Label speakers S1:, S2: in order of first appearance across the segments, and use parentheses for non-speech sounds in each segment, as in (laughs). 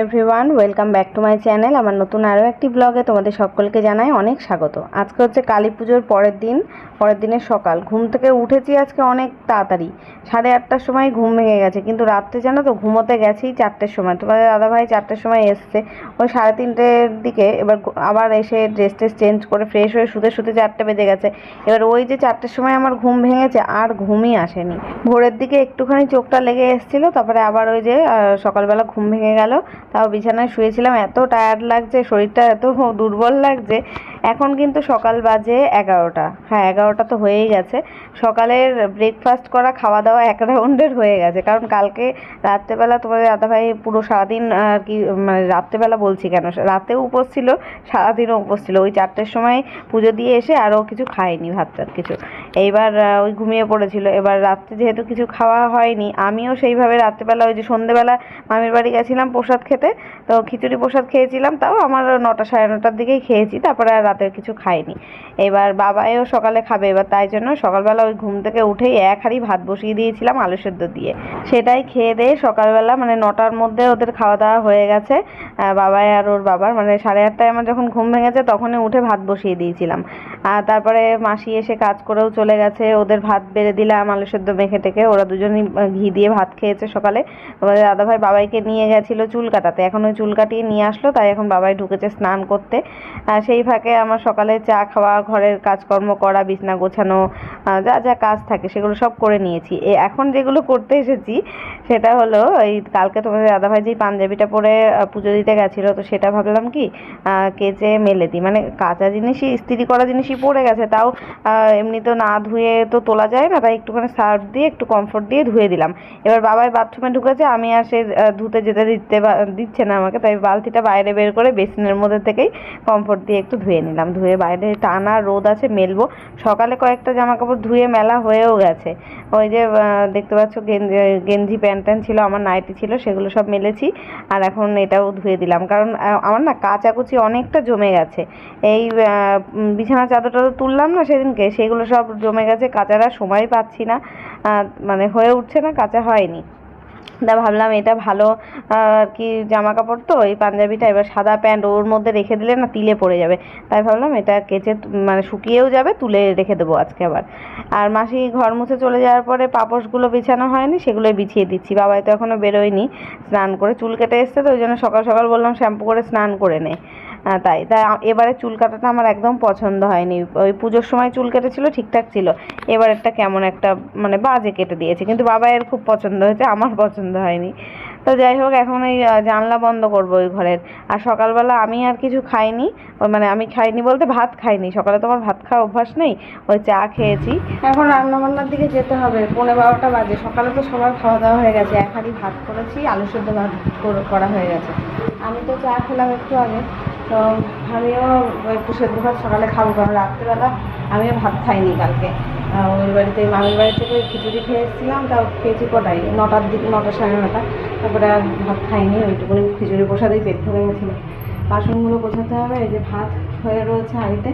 S1: Everyone welcome back to my channel আমার নতুন আরও একটি ব্লগে তোমাদের সকলকে জানাই অনেক স্বাগত। আজকে হচ্ছে কালী পুজোর পরের দিন। পরের দিনের সকাল। ঘুম থেকে উঠেছি আজকে অনেক তাড়াতাড়ি। সাড়ে আটটার সময় ঘুম ভেঙে গেছে, কিন্তু রাত্রে জানো তো, ঘুমোতে গেছি চারটের সময়। তোমাদের দাদাভাই চারটের সময় এসছে। ওই সাড়ে তিনটের দিকে এবার আবার এসে ড্রেস ট্রেস চেঞ্জ করে ফ্রেশ হয়ে শুতে শুতে চারটে বেজে গেছে। এবার ওই যে চারটের সময় আমার ঘুম ভেঙেছে, আর ঘুমই আসেনি। ভোরের দিকে একটুখানি চোখটা লেগে এসেছিল, তারপরে আবার ওই যে সকালবেলা ঘুম ভেঙে গেল। তাও বিছানায় শুয়েছিলাম, এত টায়ার্ড লাগছে, শরীরটা এত দুর্বল লাগছে। এখন কিন্তু সকাল বাজে এগারোটা। হ্যাঁ এগারোটা তো হয়েই গেছে। সকালের ব্রেকফাস্ট করা, খাওয়া দাওয়া এক রাউন্ডের হয়ে গেছে। কারণ কালকে রাত্রেবেলা তোমাদের দাদাভাই পুরো সারাদিন আর কি মানে রাত্রেবেলা বলছি কেন? রাতেও উপোস ছিল, সারাদিনও উপোস ছিল। ওই চারটের সময় পুজো দিয়ে এসে আরও কিছু খায়নি ভাত টাত কিছু। এইবার ওই ঘুমিয়ে পড়েছিল। এবার রাত্রে যেহেতু কিছু খাওয়া হয়নি, আমিও সেইভাবে রাত্রেবেলা ওই যে সন্ধেবেলা মামির বাড়ি গেছিলাম প্রসাদ খেতে, তো খিচুড়ি প্রসাদ খেয়েছিলাম, তাও আমার নটা সাড়ে নটার দিকেই খেয়েছি, তারপরে আর রাতে কিছু খাইনি। এবার বাবাও সকালে খাবে, এবার তাই জন্য সকালবেলা ওই ঘুম থেকে উঠেই এক হাঁড়ি ভাত বসিয়ে দিয়েছিলাম আলু সেদ্ধ দিয়ে। সেটাই খেয়ে দিয়ে সকালবেলা মানে নটার মধ্যে ওদের খাওয়া দাওয়া হয়ে গেছে। বাবাই আর ওর বাবার মানে সাড়ে আটটায় আমার যখন ঘুম ভেঙেছে, তখনই উঠে ভাত বসিয়ে দিয়েছিলাম। আর তারপরে মাসি এসে কাজ করেও চলে গেছে, ওদের ভাত বেড়ে দিলাম, আলু সেদ্ধ মেখে টেকে ওরা দুজনই ঘি দিয়ে ভাত খেয়েছে সকালে। তোমাদের দাদাভাই বাবাইকে নিয়ে গেছিল চুল কাটাতে। এখন ওই চুল কাটিয়ে নিয়ে আসলো, তাই এখন বাবাই ঢুকেছে স্নান করতে। আর সেই ফাঁকে আমার সকালে চা খাওয়া, ঘরের কাজকর্ম করা, বিছনা গোছানো যা যা কাজ থাকে সেগুলো সব করে নিয়েছি। এখন যেগুলো করতে এসেছি, সেটা হলো এই কালকে তোমাদের দাদাভাই যেই পাঞ্জাবিটা পরে পুজো দিতে গেছিল, তো সেটা ভাবলাম কি কেচে মেলে দিই। মানে কাঁচা জিনিসই, ইস্ত্রি করা জিনিসই পড়ে গেছে, তাও এমনি তো না ধুয়ে তো তোলা যায় না, তাই একটুখানি সার্ফ দিয়ে, একটু কমফোর্ট দিয়ে ধুয়ে দিলাম। এবার বাবাই বাথরুমে ঢুকেছে, আমি আর সে ধুতে যেতে দিতে দিচ্ছে না আমাকে, তাই বালতিটা বাইরে বের করে বেসিনের মধ্যে থেকেই কমফোর্ট দিয়ে একটু ধুয়ে নিলাম। ধুয়ে বাইরে টানা রোদ আছে, মেলবো। সকালে কয়েকটা জামা কাপড় ধুয়ে মেলা হয়েও গেছে। ওই যে দেখতে পাচ্ছ গেঞ্জি গেঞ্জি প্যান্ট ট্যান্ট ছিল, আমার নাইটি ছিল, সেগুলো সব মেলেছি। আর এখন এটাও ধুয়ে দিলাম। কারণ আমার না কাচাকুচি অনেকটা জমে গেছে। এই বিছানা চাদর টাদর তুললাম না সেদিনকে, সেগুলো সব জমে গেছে কাচার সময় পাচ্ছি না মানে হয়ে উঠছে না কাঁচা হয়নি। তা ভাবলাম এটা ভালো আর কি জামা কাপড় তো এই পাঞ্জাবিটা এবার সাদা প্যান্ট ওর মধ্যে রেখে দিলে না তিলে পড়ে যাবে। তাই ভাবলাম এটা কেচে মানে শুকিয়েও যাবে তুলে রেখে দেবো আজকে আবার। আর মাসি ঘর মুছে চলে যাওয়ার পরে পাপোশগুলো বিছানো হয়নি সেগুলোই বিছিয়ে দিচ্ছি। বাবাই তো এখনও বেরোয়নি স্নান করে চুল কেটে এসছে তো ওই জন্য সকাল সকাল বললাম শ্যাম্পু করে স্নান করে নে। আহ, তাই। তাই এবারে চুল কাটাটা আমার একদম পছন্দ হয়নি। ওই পুজোর সময় চুল কেটেছিল, ঠিকঠাক ছিল। এবারেরটা কেমন একটা মানে বাজে কেটে দিয়েছে। কিন্তু বাবা এর খুব পছন্দ হয়েছে, আমার পছন্দ হয়নি। তো যাই হোক, এখন এই জানলা বন্ধ করব ওই ঘরের। আর সকালবেলা আমি আর কিছু খাইনি মানে আমি খাইনি বলতে ভাত খাইনি। সকালে তো আমার ভাত খাওয়া অভ্যাস নেই, ওই চা খেয়েছি। এখন রান্না বান্নার দিকে যেতে হবে। পৌনে বারোটা বাজে। সকালে তো সবার খাওয়া দাওয়া হয়ে গেছে। এক হাঁড়ি ভাত করেছি, আলু সেদ্ধ ভাত করা হয়ে গেছে। আমি তো চা খেলাম একটু আগে। তো আমিও একটু সেদ্ধ ভাত সকালে খাব, কারণ রাত্রেবেলা আমিও ভাত খাইনি কালকে। ওই বাড়িতে, মামির বাড়ি থেকে খিচুড়ি খেয়ে এসেছিলাম, তাও খেয়েছি কটাই নটার দিক, নটা সাড়ে নটা। তারপরে আর ভাত খাইনি, ওইটুকুনি খিচুড়ি প্রসাদেই পেট ভরে গেছিল। বাসনগুলো গোছাতে হবে, এই যে ভাত হয়ে রয়েছে হাঁড়িতে।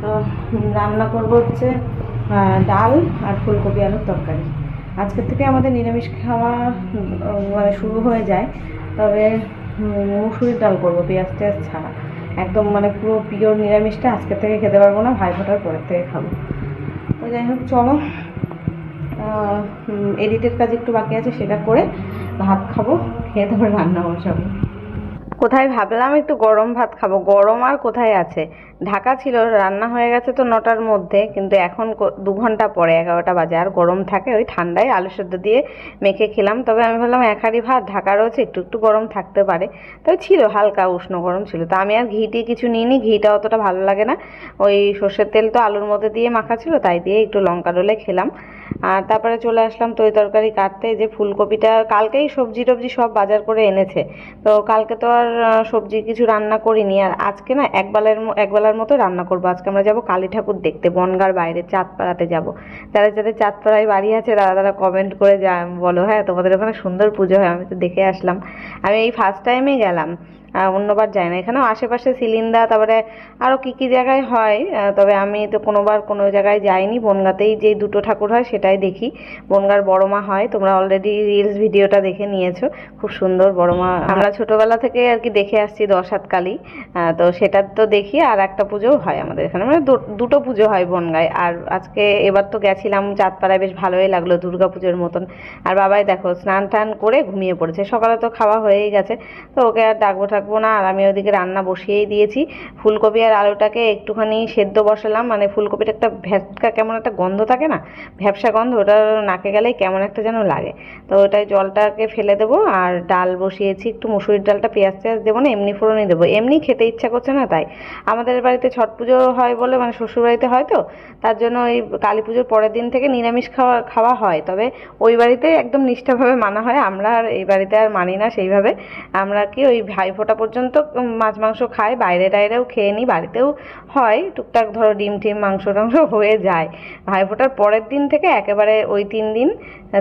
S1: তো রান্না করব হচ্ছে ডাল আর ফুলকপি আলুর তরকারি। আজকের থেকে আমাদের নিরামিষ খাওয়া মানে শুরু হয়ে যায়। তবে মুসুরির ডাল করব, পেঁয়াজ টেয়াজ ছাড়া। একদম মানে পুরো পিওর নিরামিষটা আজকে থেকে খেতে পারব না, ভাই ফোটার পরের থেকে খাব। তো যাই হোক, চলো। এডিটের কাজ একটু বাকি আছে, সেটা করে ভাত খাব, খেয়ে তারপর রান্না বসাবো। কোথায় ভাবলাম একটু গরম ভাত খাব, গরম আর কোথায় আছে? ঢাকা ছিল, রান্না হয়ে গেছে তো নটার মধ্যে, কিন্তু এখন দু ঘণ্টা পরে এগারোটা বাজে। আর গরম থাকে ওই ঠান্ডায় আলু সেদ্ধ দিয়ে মেখে খেলাম। তবে আমি ভাবলাম এক হাঁড়ি ভাত, ঢাকা রয়েছে, একটু একটু গরম থাকতে পারে। তবে ছিল, হালকা উষ্ণ গরম ছিল। তো আমি আর ঘি টি কিছু নিইনি, ঘিটা অতটা ভালো লাগে না। ওই সর্ষের তেল তো আলুর মধ্যে দিয়ে মাখা ছিল, তাই দিয়ে একটু লঙ্কা ডলে খেলাম। আর তারপরে চলে আসলাম তরি তরকারি কাটতে। যে ফুলকপিটা কালকেই সবজি টবজি সব বাজার করে এনেছে। তো কালকে তো আর সবজি কিছু রান্না করিনি। আর আজকে না, একবেলার ম- একবেলার মতো রান্না করব। আজকে আমরা যাব কালী ঠাকুর দেখতে, বনগার বাইরে, চাঁদপাড়াতে যাব। যারা যাদের চাঁদপাড়ায় বাড়ি আছে, তারা তারা কমেন্ট করে যা বলো হ্যাঁ তোমাদের ওখানে সুন্দর পুজো হয়, আমি তো দেখে আসলাম। আমি এই ফার্স্ট টাইমে গেলাম। অন্যবার যায় না। এখানেও আশেপাশে সিলিন্ডার, তারপরে আরও কী কী জায়গায় হয় তবে আমি তো কোনোবার কোনো জায়গায় যাইনি। বনগাতেই যে দুটো ঠাকুর হয় সেটাই দেখি। বনগার বড়মা হয়, তোমরা অলরেডি রিলস ভিডিওটা দেখে নিয়েছো। খুব সুন্দর বড় মা আমরা ছোটোবেলা থেকে আর কি দেখে আসছি দশ হাত তো সেটা তো দেখি, আর একটা পুজোও হয় আমাদের এখানে। মানে দুটো পুজো হয় বনগায়। আর আজকে এবার তো গেছিলাম চাঁদপাড়ায়, বেশ ভালোই লাগল দুর্গা পুজোর মতন। আর বাবাই দেখো স্নান টান করে ঘুমিয়ে পড়েছে। সকালে তো খাওয়া হয়েই গেছে। তো ওকে আর ডাকবো টাকবো না, আর আমি ওদিকে রান্না বসিয়েই দিয়েছি। ফুলকপি আর আলুটাকে একটুখানি সেদ্ধ বসালাম মানে ফুলকপিটা একটা ভ্যাটকা কেমন একটা গন্ধ থাকে না ভ্যাপসা গন্ধ, ওটা নাকে গেলেই কেমন একটা যেন লাগে। তো ওটাই জলটাকে ফেলে দেবো, আর ডাল বসিয়েছি, একটু মুসুরির ডালটা পেঁয়াজ টেয়াজ দেবো না, এমনি ফোড়নই দেবো। এমনি খেতে ইচ্ছা করছে না তাই। আমাদের বাড়িতে ছট পুজো হয় বলে মানে শ্বশুর বাড়িতে হয় তো, তার জন্য ওই কালী পুজোর পরের দিন থেকে নিরামিষ খাওয়া খাওয়া হয়। তবে ওই বাড়িতে একদম নিষ্ঠাভাবে মানা হয়, আমরা আর এই বাড়িতে আর মানি না সেইভাবে। আমরা কি ওই ভাইফোঁটা পর্যন্ত মাছ মাংস খাই বাইরে টাইরেও খেয়ে নিই বাড়িতেও হয়, টুকটাক ধরো ডিম টিম, মাংস টাংস (laughs) হয়ে যায়। ভাইফোঁটার পরের দিন থেকে একেবারে ওই তিন দিন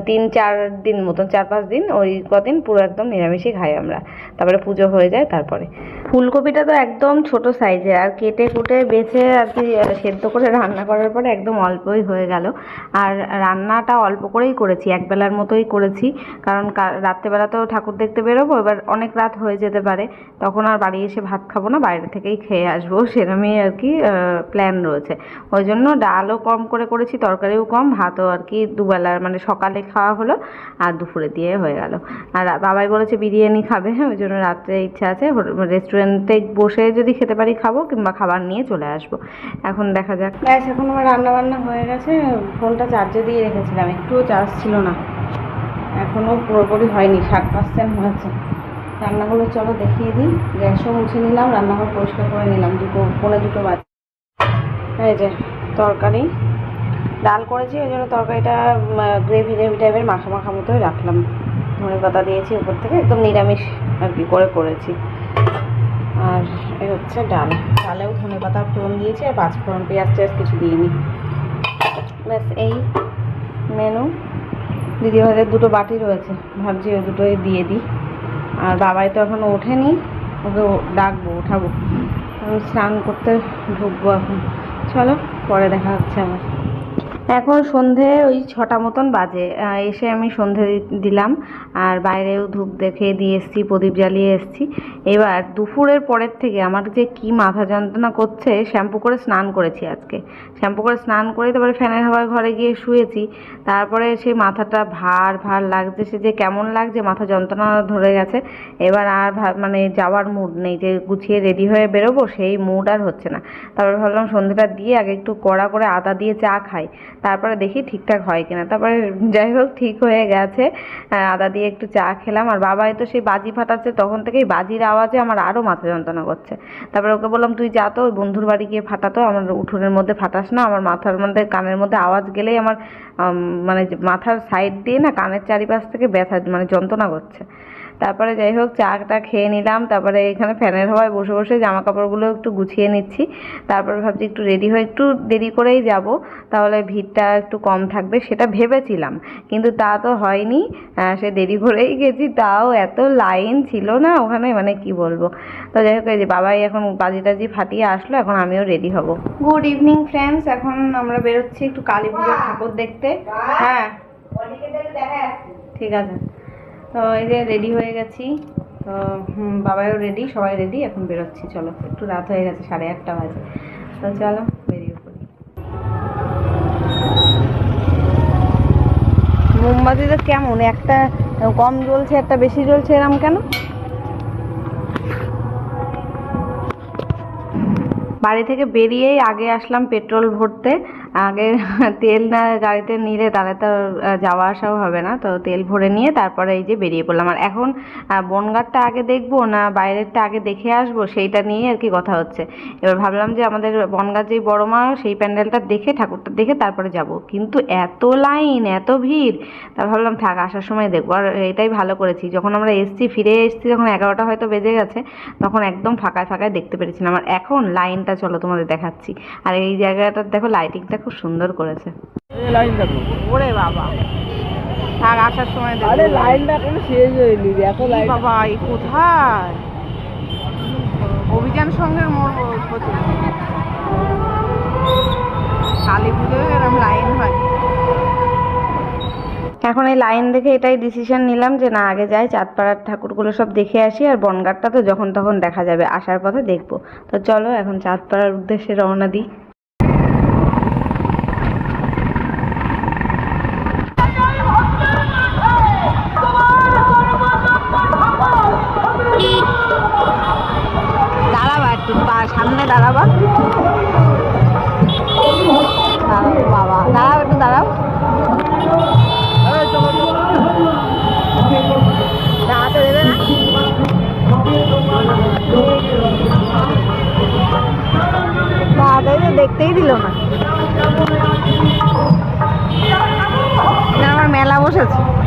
S1: তিন চার দিন মতন, চার পাঁচ দিন, ওই কদিন পুরো একদম নিরামিষই খাই আমরা। তারপরে পুজো হয়ে যায়, তারপরে। ফুলকপিটা তো একদম ছোট সাইজে, আর কেটে কুটে বেছে আর কি সেদ্ধ করে রান্না করার পরে একদম অল্পই হয়ে গেল। আর রান্নাটা অল্প করেই করেছি, একবেলার মতোই করেছি। কারণ রাত্রেবেলা তো ঠাকুর দেখতে বেরোবো, এবার অনেক রাত হয়ে যেতে পারে। তখন আর বাড়ি এসে ভাত খাব না, বাইরে থেকেই খেয়ে আসব সেরকমই আর কি। প্ল্যান রয়েছে। ওই জন্য ডালও কম করে করেছি, তরকারিও কম, ভাতও আর কি দুবেলার মানে সকালে খাওয়া হলো আর দুপুরে দিয়ে হয়ে গেল। আর বাবাই বলেছে বিরিয়ানি খাবে (laughs) ওই জন্য রাত্রে ইচ্ছা আছে রেস্টুরেন্টে বসে যদি খেতে পারি খাব কিংবা খাবার নিয়ে চলে আসব। এখন দেখা যাক। ব্যাস, এখন আমার রান্না বান্না হয়ে গেছে, ফোনটা চার্জে দিয়ে রেখেছিলাম, একটুও চার্জ ছিল না। এখনও পুরোপুরি হয়নি ষাট পার্সেন্ট হয়েছে। রান্নাগুলো চলো দেখিয়ে দিই। গ্যাসও মুছে নিলাম, রান্নাঘর পরিষ্কার করে নিলাম, দুটো পনেরো দুটো বাজে। এই যে, তরকারি। ডাল করেছি, ওই জন্য তরকারিটা গ্রেভি গ্রেভি টাইপের মাখা মাখা মতোই রাখলাম। ধনে পাতা দিয়েছি উপর থেকে, একদম নিরামিষ আর কি করে করেছি। আর এই হচ্ছে ডাল। ডালেও ধনে পাতা ফোড়ন দিয়েছি, আর পাঁচ ফোড়ন পেঁয়াজ টেয়াজ কিছু দিইনি। ব্যাস, এই মেনু দিদি ভাইয়ের দুটো বাটি রয়েছে, ভাবছি ওই দুটোই দিয়ে দিই। আর বাবাই তো এখনও ওঠেনি, ওকে ডাকবো ওঠাবো স্নান করতে ঢুকবো এখন। চলো, পরে দেখা হচ্ছে আমার এখন সন্ধে ওই ছটা মতন বাজে। এসে আমি সন্ধে দিলাম। আর বাইরেও ধূপ দেখে দিয়ে এসছি, প্রদীপ জ্বালিয়ে এসছি। এবার দুপুরের পরের থেকে আমার যে কি মাথা যন্ত্রণা করছে, শ্যাম্পু করে স্নান করেছি আজকে। শ্যাম্পু করে স্নান করে তারপরে ফ্যানের হাওয়ায় ঘরে গিয়ে শুয়েছি। তারপরে সেই মাথাটা ভার ভার লাগছে, সে যে কেমন লাগছে, মাথা যন্ত্রণা ধরে গেছে। এবার আর মানে যাওয়ার মুড নেই, যে গুছিয়ে রেডি হয়ে বেরোবো, সেই মুড আর হচ্ছে না। তারপরে ভাবলাম সন্ধ্যেটা দিয়ে আগে একটু কড়া করে আদা দিয়ে চা খাই। তারপরে দেখি ঠিকঠাক হয় কিনা। তারপরে যাই হোক ঠিক হয়ে গেছে। আদা দিয়ে একটু চা খেলাম। আর বাবাই তো সেই বাজি ফাটাচ্ছে, তখন থেকেই বাজির আওয়াজে আমার আরও মাথা যন্ত্রণা করছে। তারপরে ওকে বললাম, তুই যা তো, ওই বন্ধুর বাড়ি গিয়ে ফাটাতো আমার উঠোনের মধ্যে ফাটাস না। আমার মাথার মধ্যে, কানের মধ্যে আওয়াজ গেলেই আমার মানে মাথার সাইড দিয়ে না, কানের চারিপাশ থেকে ব্যথা মানে যন্ত্রণা করছে। তারপরে যাই হোক চাটা খেয়ে নিলাম। তারপরে এখানে ফ্যানের হাওয়ায় বসে বসে জামা কাপড়গুলো একটু গুছিয়ে নিচ্ছি। তারপরে ভাবছি একটু রেডি হয়ে একটু দেরি করেই যাব। তাহলে ভিড়টা একটু কম থাকবে সেটা ভেবেছিলাম। কিন্তু তা তো হয়নি। সে দেরি করেই গেছি। তাও এত লাইন ছিল না ওখানে মানে কি বলব। তো যাই হোক এই যে বাবাই এখন বাজি টাজি ফাটিয়ে আসলো এখন আমিও রেডি হব। গুড ইভিনিং ফ্রেন্ডস এখন আমরা বেরোচ্ছি একটু কালী পুজোর ঠাকুর দেখতে। হ্যাঁ। ঠিক আছে। তো এই যে রেডি হয়ে গেছি। তো বাবাও রেডি সবাই রেডি এখন বেরোচ্ছি, চলো। একটু রাত হয়ে গেছে, সাড়ে আটটা বাজে। তো চলো, বেরিয়ে পড়ি। মোমবাতিটা কেমন? একটা কম জ্বলছে, একটা বেশি জ্বলছে, এরম কেন? বাড়ি থেকে বেরিয়েই আগে আসলাম পেট্রোল ভরতে। আগে (laughs) তেল না গাড়িতে নিলে তাহলে তো যাওয়া আসাও হবে না। তো তেল ভরে নিয়ে তারপরে এই যে বেরিয়ে পড়লাম। আর এখন বনগাঁটটা আগে দেখব না বাইরেরটা আগে দেখে আসব? সেইটা নিয়ে আর কি কথা হচ্ছে। এবার ভাবলাম যে আমাদের বনগাঁ যেই বড় মা, সেই প্যান্ডেলটা দেখে, ঠাকুরটা দেখে তারপরে যাব। কিন্তু এত লাইন, এত ভিড়, তা ভাবলাম থাক, আসার সময় দেখব। আর এটাই ভালো করেছি। যখন আমরা এসছি, ফিরে এসছি, যখন এগারোটা হয়তো বেজে গেছে, তখন একদম ফাঁকায় ফাঁকায় দেখতে পেরেছিলাম। আর এখন লাইনটা, চলো তোমাদের দেখাচ্ছি। আর এই জায়গাটা দেখো লাইটিংটা খুব সুন্দর করেছে।
S2: লাইন দেখো
S1: ওরে বাবা। থাক আসার সময়
S2: আরে লাইনটা এখনও শেষ হয়নি? দেখো লাইন।
S1: বাবা এই কোথায়? বিজ্ঞান সংঘের মোড় কালী পুজোয় এরকম লাইন হয়। এখন এই লাইন দেখে এটাই ডিসিশন নিলাম যে না আগে যাই চাঁদপাড়ার ঠাকুরগুলো সব দেখে আসি আর বনগাঁটটা তো যখন তখন দেখা যাবে আসার পথে দেখব। তো চলো এখন চাঁদপাড়ার উদ্দেশ্যে রওনা দিই। বসেছে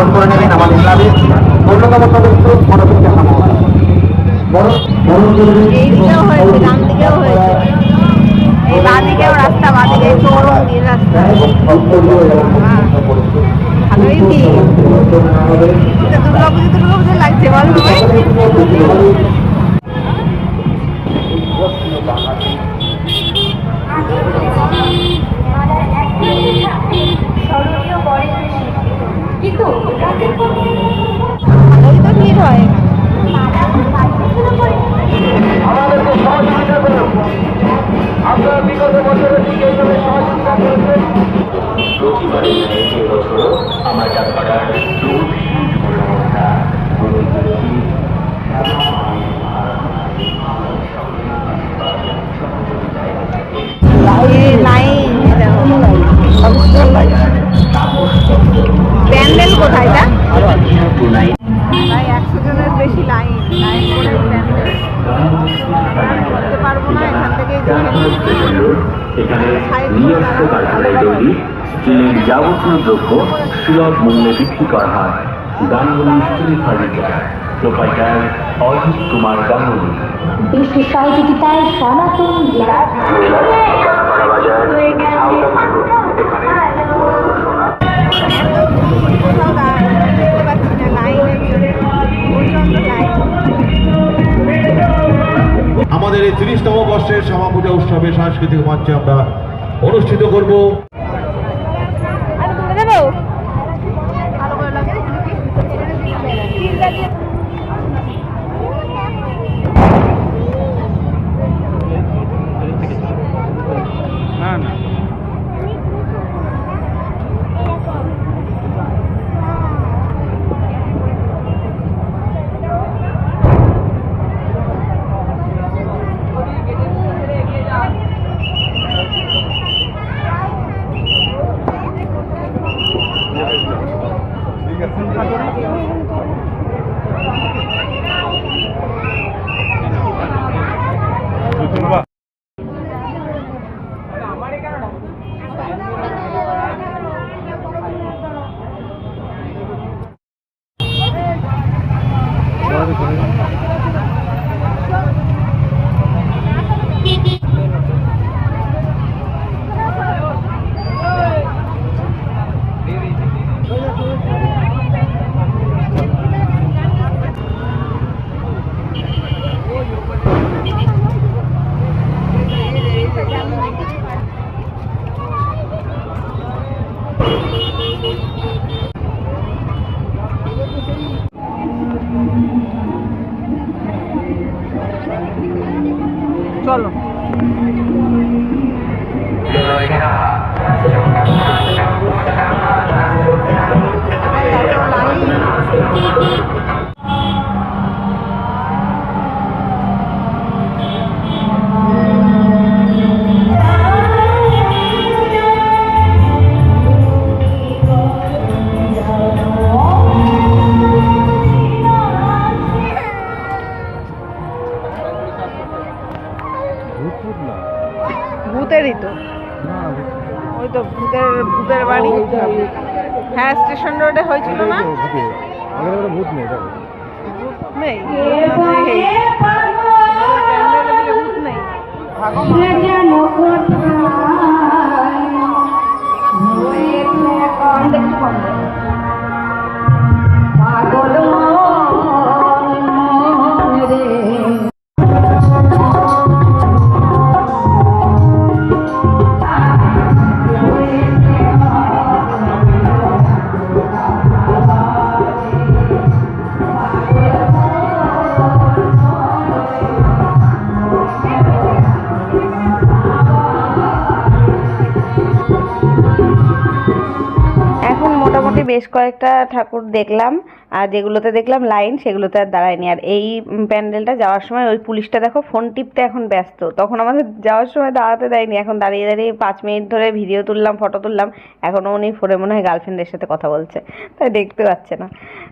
S2: বরণ করে নেবেন আমাদের ক্লাবের অন্যতম সদস্য মনোবিজ্ঞ বরণ বরণ করে
S1: এই দিকেও হয়েছে ডান দিকেও হয়েছে। এই বাঁ দিকেও রাস্তা বাদিকে এই চৌরম দিয়ে রাস্তা। ভালোই দিন দুর্গা পুজো লাগছে বল। ভালোই তো ভিড়
S2: আমাদেরকে সহযোগিতা আপনারা বিগত বছরের দিকে এইভাবে সহযোগিতা করেছেন। প্রতিবারের আমরা যাত্রার
S1: এখানে
S3: নিজস্ব কারখানায় তৈরি যাবতীয় দ্রব্য সুলভ মূল্যে বিক্রি করা হয় Ganguly steel furniture proprietor Kumar Ganguly
S4: বিশ্ব সহযোগিতায় সনাতন
S5: বর্ষের শ্যামা পূজা উৎসবে সাংস্কৃতিক মঞ্চে আমরা অনুষ্ঠিত করব।
S1: স্টেশন রোডে হয়েছিল না? ভূত নেই নেই। কয়েকটা ঠাকুর দেখলাম, আর যেগুলোতে দেখলাম লাইন সেগুলোতে আর দাঁড়ায়নি। আর এই প্যান্ডেলটা যাওয়ার সময় ওই পুলিশটা দেখো ফোন টিপতে এখন ব্যস্ত। তখন আমাদের যাওয়ার সময় দাঁড়াতে দেয়নি, এখন দাঁড়িয়ে দাঁড়িয়ে পাঁচ মিনিট ধরে ভিডিও তুললাম, ফটো তুললাম। এখনও উনি ফোনে মনে হয় গার্লফ্রেন্ডের সাথে কথা বলছে, তাই দেখতে পাচ্ছে না।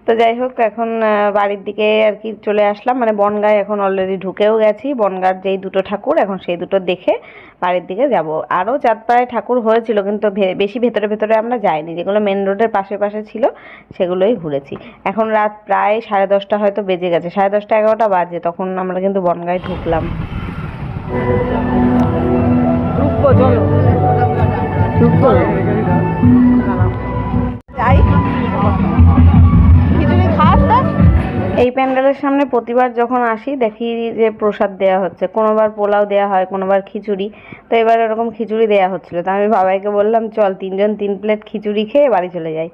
S1: তো যাই হোক এখন বাড়ির দিকে আর কি চলে আসলাম। মানে বনগায় এখন অলরেডি ঢুকেও গেছি। বনগার যেই দুটো ঠাকুর এখন সেই দুটো দেখে বাড়ির দিকে যাব। আরও চাঁদপাড়ায় ঠাকুর হয়েছিল কিন্তু ভে- বেশি ভেতরে ভেতরে আমরা যাইনি। যেগুলো মেন রোডের পাশে পাশে ছিল সেগুলোই ঘুরেছি। এখন রাত প্রায় সাড়ে দশটা হয়তো বেজে গেছে। সাড়ে দশটা এগারোটা বাজে তখন আমরা কিন্তু বনগায় ঢুকলাম। যাই। এই প্যান্ডেলের সামনে প্রতিবার যখন আসি, দেখি যে প্রসাদ দেওয়া হচ্ছে। কোনোবার পোলাও দেওয়া হয়, কোনোবার খিচুড়ি। তো এবার এরকম খিচুড়ি দেওয়া হচ্ছিল। তো আমি বাবাইকে বললাম, চল তিনজন তিন প্লেট খিচুড়ি খেয়ে বাড়ি চলে যাই।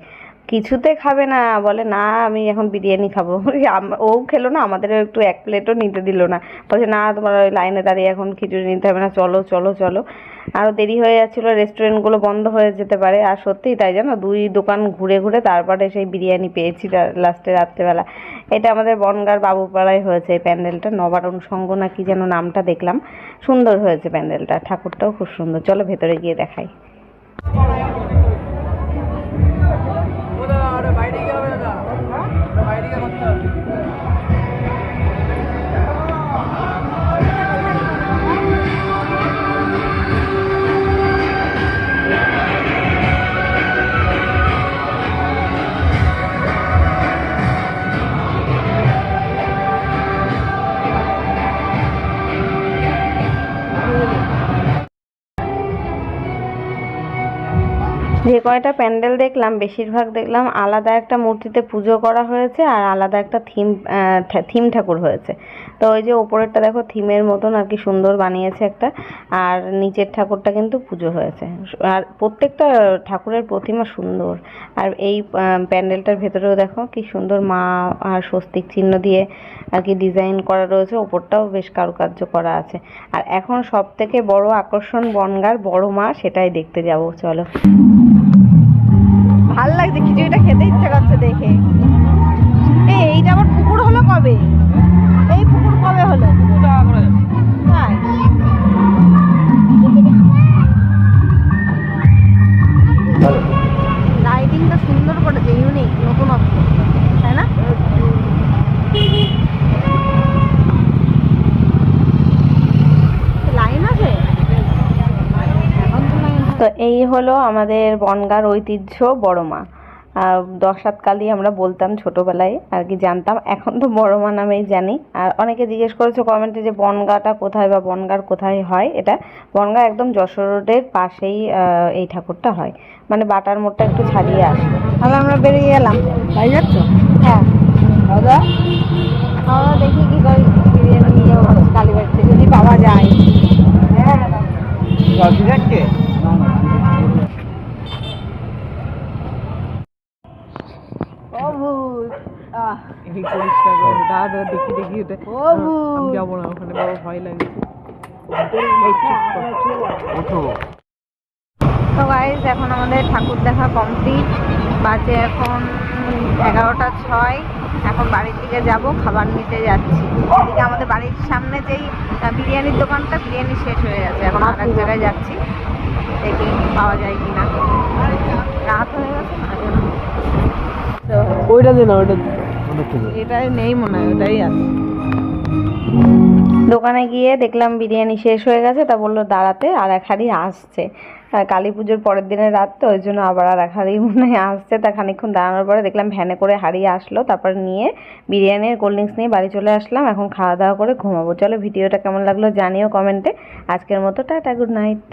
S1: কিছুতে খাবে না, বলে, না, আমি এখন বিরিয়ানি খাব। (laughs) ও খেলো না, আমাদেরও একটু এক প্লেটও নিতে দিল না। বলছে, না, তোমার ওই লাইনে দাঁড়িয়ে এখন খিচুড়ি নিতে হবে না, চলো চলো চলো। আরও দেরি হয়ে যাচ্ছিল, রেস্টুরেন্টগুলো বন্ধ হয়ে যেতে পারে। আর সত্যিই তাই, জানো, দুই দোকান ঘুরে ঘুরে তারপরে সেই বিরিয়ানি পেয়েছি লাস্টে রাত্রেবেলা। এটা আমাদের বনগার বাবুপাড়ায় হয়েছে এই প্যান্ডেলটা নবারণ সংঘ না কি যেন নামটা দেখলাম। সুন্দর হয়েছে প্যান্ডেলটা, ঠাকুরটাও খুব সুন্দর। চলো ভেতরে গিয়ে দেখাই। কয়টা প্যান্ডেল দেখলাম, বেশিরভাগ দেখলাম আলাদা একটা মূর্তিতে পুজো করা হয়েছে আর আলাদা একটা থিম থিম ঠাকুর হয়েছে। তো ওই যে ওপরেরটা দেখো, থিমের মতন আর কি সুন্দর বানিয়েছে একটা আর নিচের ঠাকুরটা কিন্তু পুজো হয়েছে। আর প্রত্যেকটা ঠাকুরের প্রতিমা সুন্দর। আর এই প্যান্ডেলটার ভেতরেও দেখো কি সুন্দর মা আর স্বস্তিক চিহ্ন দিয়ে আর কি ডিজাইন করা রয়েছে, ওপরটাও বেশ কারুকার্য করা আছে। আর এখন সব থেকে বড় আকর্ষণ বনগার বড় মা, সেটাই দেখতে যাব, চলো। ভালো লাগছে, খিচুড়িটা খেতে ইচ্ছে করছে দেখে। এইটা আবার পুকুর হলো কবে? এই পুকুর কবে হলো? হ্যাঁ। লাইটিংটা সুন্দর করেছে ইউনিক নতুনত্ব হলো আমাদের বনগার ঐতিহ্য বড় মা। দশ সাত আমরা বলতাম ছোটবেলায় আর কি জানতাম। এখন তো বড়মা নামেই জানি। আর অনেকে জিজ্ঞেস করেছে কমেন্টে যে বনগাটা কোথায় বা বনগার কোথায় হয়? এটা বনগা একদম যশোর রোডের পাশেই এই ঠাকুরটা হয়। মানে বাটার মোড়টা একটু ছাড়িয়ে আসে। তাহলে আমরা বেরিয়ে গেলাম। তাই যাচ্ছ? হ্যাঁ। দাদা দেখি কি করি। বিরিয়ানি নিয়ে যদি পাওয়া যায়। হ্যাঁ
S6: দেখি দেখি যাব ভয়
S1: তো এখন আমাদের ঠাকুর দেখা কমপ্লিট বাজে এখন এগারোটা ছয় এখন বাড়ির দিকে যাব খাবার নিতে যাচ্ছি এদিকে আমাদের বাড়ির সামনে যেই বিরিয়ানির দোকানটা বিরিয়ানি শেষ হয়ে গেছে এখন আর এক জায়গায় যাচ্ছি দেখি পাওয়া যায় কি না রাত হয়ে গেছে
S6: ওইটা দিন ওইটা দে। এটাই নেই মনে হয় আছে।
S1: দোকানে গিয়ে দেখলাম বিরিয়ানি শেষ হয়ে গেছে, তা বলল দাঁড়াতে, আর এক হাঁড়ি আসছে। কালী পুজোর পরের দিনের রাত তো, ওই জন্য আবার আর এক হাঁড়ি মনে হয় আসছে। তা খানিকক্ষণ দাঁড়ানোর পরে দেখলাম ভ্যানে করে হাঁড়ি আসলো, তারপর নিয়ে বিরিয়ানির কোল্ড ড্রিঙ্কস নিয়ে বাড়ি চলে আসলাম। এখন খাওয়া দাওয়া করে ঘুমাবো। চলো ভিডিওটা কেমন লাগল জানিও কমেন্টে। আজকের মতো টাটা, গুড নাইট।